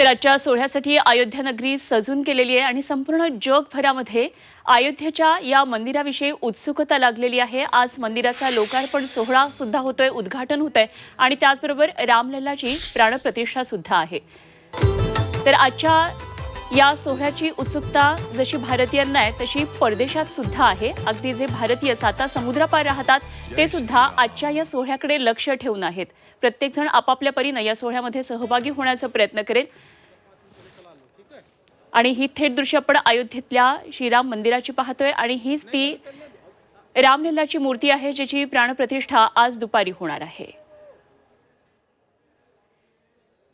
तर आजच्या सोहळ्यासाठी अयोध्या नगरी सजून केलेली आहे आणि संपूर्ण जगभरामध्ये अयोध्येच्या या मंदिराविषयी उत्सुकता लागलेली आहे. आज मंदिराचा लोकार्पण सोहळा सुद्धा होतोय उद्घाटन होत आहे आणि त्याचबरोबर रामलल्लाची प्राणप्रतिष्ठा सुद्धा आहे. तर आजच्या या सोहळ्याची उत्सुकता जशी भारतीयांना आहे तशी परदेशात सुद्धा आहे. अगदी जे भारतीय साता समुद्रापार राहतात ते सुद्धा आजच्या या सोहळ्याकडे लक्ष ठेवून आहेत. प्रत्येकजण आपापल्या परीनं या सोहळ्यामध्ये सहभागी होण्याचा प्रयत्न करेल. आणि ही थेट दृश्य आपण अयोध्येतल्या श्रीराम मंदिराची पाहतोय आणि हीच ती रामलल्लाची मूर्ती आहे ज्याची प्राणप्रतिष्ठा आज दुपारी होणार आहे.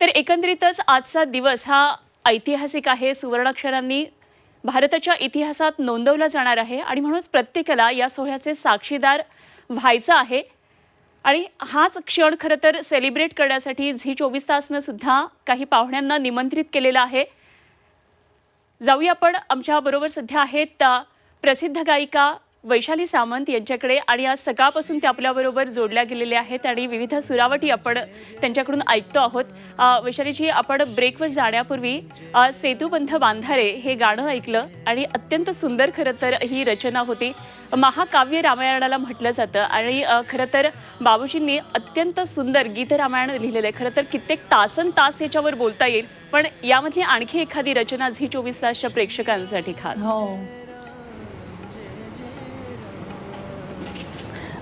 तर एकंदरीतच आजचा दिवस हा ऐतिहासिक आहे. सुवर्णाक्षरांनी भारताच्या इतिहासात नोंदवला जाणार आहे आणि म्हणूनच प्रत्येकाला या सोहळ्याचे साक्षीदार व्हायचं आहे. आणि हाच क्षण खरं तर सेलिब्रेट करण्यासाठी झी चोवीस तासनं सुद्धा काही पाहुण्यांना निमंत्रित केलेलं आहे. जाऊया आपण. आमच्या बरोबर सध्या आहेत प्रसिद्ध गायिका वैशाली सामंत यांच्याकडे आणि आज सकाळपासून ते आपल्याबरोबर जोडल्या गेलेल्या आहेत आणि विविध सुरावटी आपण त्यांच्याकडून ऐकतो आहोत. वैशालीजी आपण ब्रेकवर जाण्यापूर्वी अ, सेतुबंध बांधारे हे गाणं ऐकलं आणि अत्यंत सुंदर खरं तर ही रचना होती. महाकाव्य रामायणाला म्हटलं जातं आणि खरं तर बाबूजींनी अत्यंत सुंदर गीत रामायण लिहिलेलं आहे. खरं तर कित्येक तासन तास याच्यावर बोलता येईल पण यामधली आणखी एखादी रचना झी चोवीस तासच्या प्रेक्षकांसाठी खास. हो.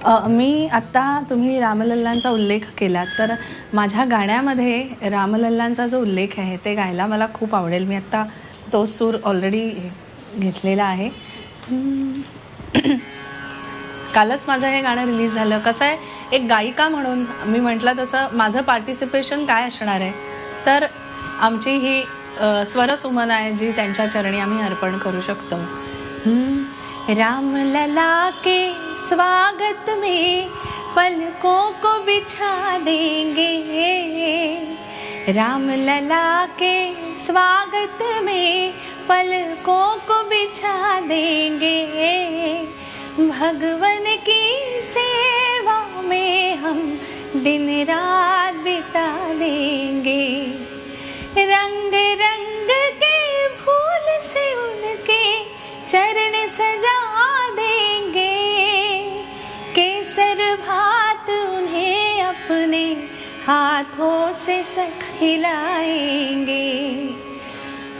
मी आत्ता तुम्ही रामलल्लांचा उल्लेख केला तर माझ्या गाण्यामध्ये रामलल्लांचा जो उल्लेख आहे ते गायला मला खूप आवडेल. मी आत्ता तो सूर ऑलरेडी घेतलेला आहे. कालच माझं हे गाणं रिलीज झालं. कसं आहे एक गायिका म्हणून मी म्हटलं तसं माझं पार्टिसिपेशन काय असणार आहे? तर आमची ही स्वरसुमन आहे जी त्यांच्या चरणी आम्ही अर्पण करू शकतो. राम लला के स्वागत में पलकों को बिछा देंगे। राम लला के स्वागत में पलकों को बिछा देंगे। भगवन की सेवा में हम दिन रात बिता देंगे। रंग रंग हाथों से खिलाएँगे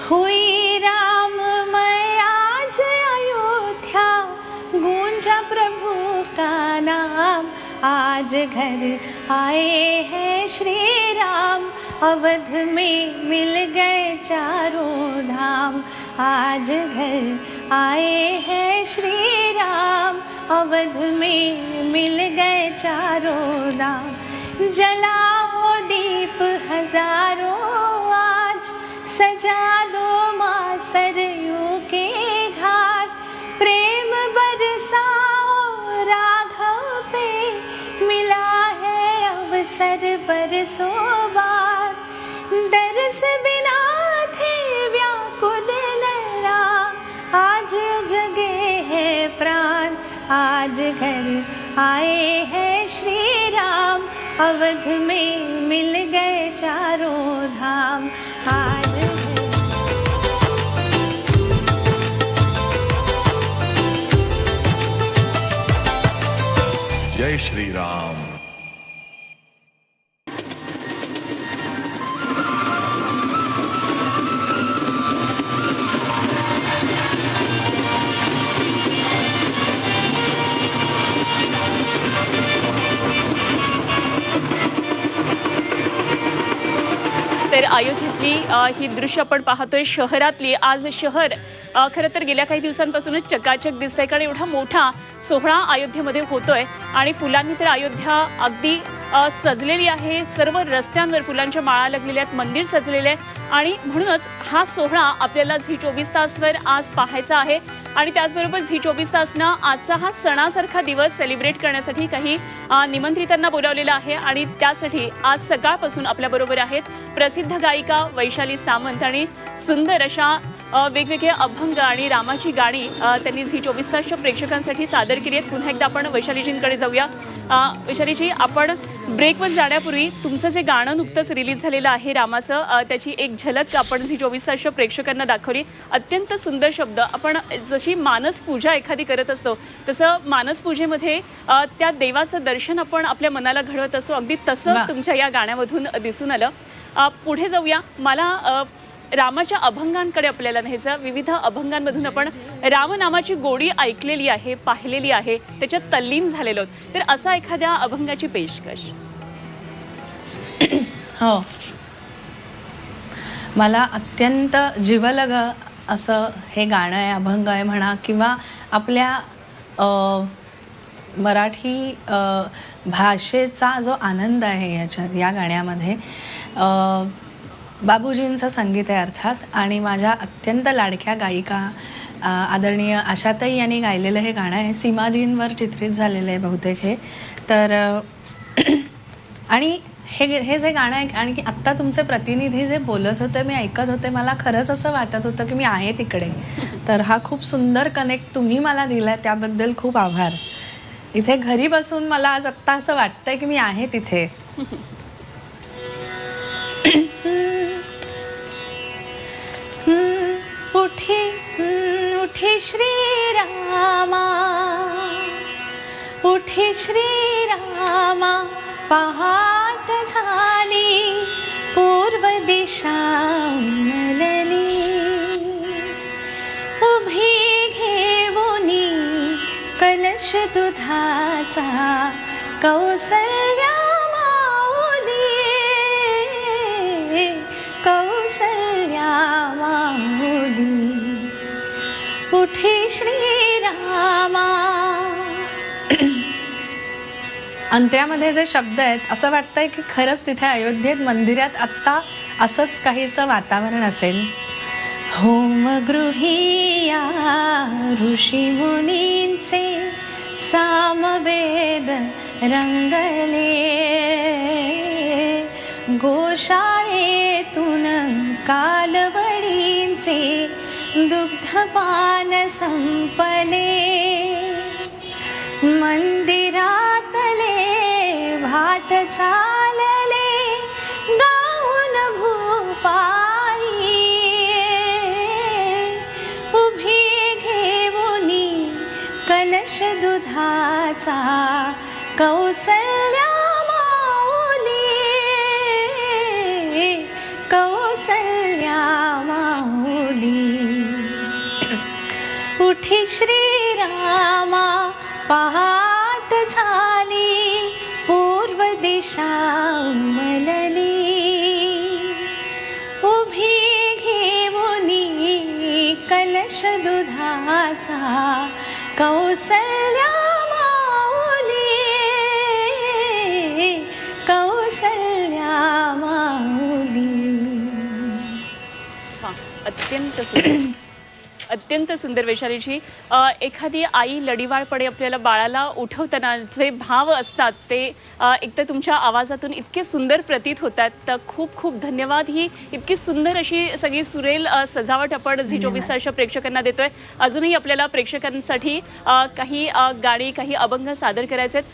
हुई राम, मैं आज अयोध्या गूंजा प्रभु का नाम। आज घर आए हैं श्री राम, अवध में मिल गए चारों धाम। आज घर आए हैं श्री राम, अवध में मिल गए चारों धाम। जलाओ दीप हजारों अवध में मिल गए चारों धाम। आज जय श्री राम। अयोध्येतली ही दृश्य आपण पाहतोय शहरातली. आज शहर खरं तर गेल्या काही दिवसांपासूनच चकाचक दिसतंय कारण एवढा मोठा सोहळा अयोध्येमध्ये होतोय आणि फुलांनी तर अयोध्या अगदी सजलेली आहे. सर्व रस्त्यांवर फुलांच्या माळा लागलेल्या आहेत मंदिर सजलेले आहे आणि म्हणूनच हा सोहळा आपल्याला झी चोवीस तासवर आज पाहायचा आहे. आणि त्याचबरोबर झी चोवीस तासनं आजचा हा सणासारखा दिवस सेलिब्रेट करण्यासाठी काही निमंत्रितांना बोलावलेलं आहे. आणि त्यासाठी आज सकाळपासून आपल्याबरोबर आहेत प्रसिद्ध गायिका वैशाली सामंत. आणि सुंदर अशा वेगवेगळे अभंग आणि रामाची गाणी त्यांनी झी चोवीस तासच्या प्रेक्षकांसाठी सादर केली आहेत. पुन्हा एकदा आपण वैशालीजींकडे जाऊया. वैशालीजी आपण ब्रेकवर जाण्यापूर्वी तुमचं जे गाणं नुकतंच रिलीज झालेलं आहे रामाचं त्याची एक झलक आपण झी चोवीस तासच्या प्रेक्षकांना दाखवली. अत्यंत सुंदर शब्द. आपण जशी मानस पूजा एखादी करत असतो तसं मानस पूजेमध्ये त्या देवाचं दर्शन आपण आपल्या मनाला घडवत असतो. अगदी तसं. तुमच्या या गाण्यामधून दिसून आलं. पुढे जाऊया. मला रामाच्या अभंगांकडे आपल्याला न्यायचं विविध अभंगांमधून आपण रामनामाची गोडी ऐकलेली आहे पाहिलेली आहे. त्याच्यात तल्लीन झालेलो तर असा एखाद्या अभंगाची पेशकश. हो. मला अत्यंत जीवलग असं हे गाणं आहे अभंग आहे म्हणा किंवा आपल्या मराठी भाषेचा जो आनंद आहे याच्यात या गाण्यामध्ये बाबूजींचं संगीत आहे अर्थात. आणि माझ्या अत्यंत लाडक्या गायिका आदरणीय आशाताई यांनी गायलेलं हे गाणं आहे. सीमाजींवर चित्रित झालेलं आहे बहुतेक हे. तर आणि हे हे जे गाणं आहे आणि की आत्ता तुमचे प्रतिनिधी जे बोलत होते मी ऐकत होते मला खरंच असं वाटत होतं की मी आहे तिकडे. तर हा खूप सुंदर कनेक्ट तुम्ही मला दिला त्याबद्दल खूप आभार. इथे घरी बसून मला आज आत्ता असं वाटतंय की मी आहे तिथे. पहाट झाली पूर्व दिशा उमलली उभी घेऊनी कलश दुधाचा कौसल्या अंत्यामध्ये जे शब्द आहेत असं वाटतंय की खरंच तिथे अयोध्येत मंदिरात आत्ता असंच काहीसं वातावरण असेल. होमगृहीया ऋषी मुनींचे सामवेद रंगले. गोशाळेतून कालवडींचे दुग्धपान संपले. मंदिरात भाट चालले गाऊन भूपाई उभी घेऊनी कलश दुधाचा कौसल्या श्यामलली उभी घेऊनी कलश दुधाचा कौसल्या माऊली. कौसल्या माऊली. अत्यंत सुंदर. अत्यंत सुंदर वैशालीची एखादी आई लढीवाळपणे आपल्याला बाळाला उठवताना जे भाव असतात ते एकतर तुमच्या आवाजातून इतके सुंदर प्रतीत होतात. तर खूप खूप धन्यवाद. ही इतकी सुंदर अशी सगळी सुरेल सजावट आपण झी चोवीस तासच्या प्रेक्षकांना देतोय. अजूनही आपल्याला प्रेक्षकांसाठी काही गाणी काही अभंग सादर करायचे आहेत.